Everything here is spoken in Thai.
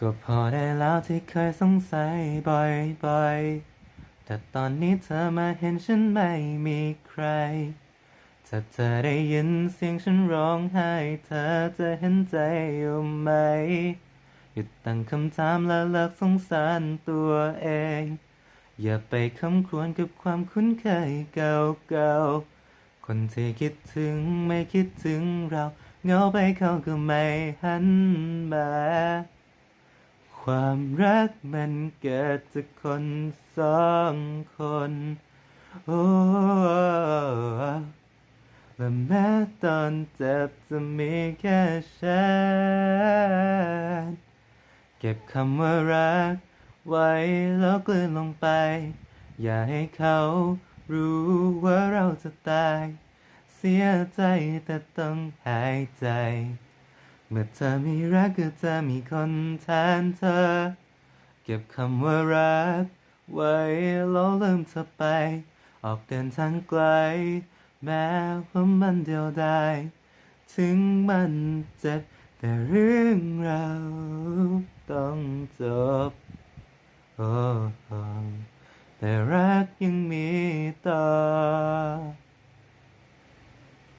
ก็พอได้แล้วที่เคยสงสัยบ่อยๆ แต่ตอนนี้เธอมาเห็นฉันไม่มีใคร ถ้าเธอได้ยินเสียงฉันร้องไห้ เธอจะเห็นใจอยู่ไหม หยุดตั้งคำถามและเลิกสงสารตัวเอง อย่าไปคำครวญกับความคุ้นเคยเก่าๆ คนที่คิดถึงไม่คิดถึงเรา เงาไปเขาก็ไม่หันมา ความรักมันเกิดจากคนสองคน โอ้และแม้ตอนเจ็บจะมีแค่ฉัน เก็บคำว่ารักไว้แล้วกลืนลงไป อย่าให้เขารู้ว่าเราจะตาย เสียใจแต่ต้องหายใจ เมื่อเธอมีรักก็จะมีคนแทนเธอ เก็บคำว่ารัก ไว้แล้วลืมเธอไป ออกเดินทางไกล แม้ว่ามันเดียวดายถึงมันเจ็บแต่เรื่องเราต้องจบโอ้แต่รักยังมีต่อ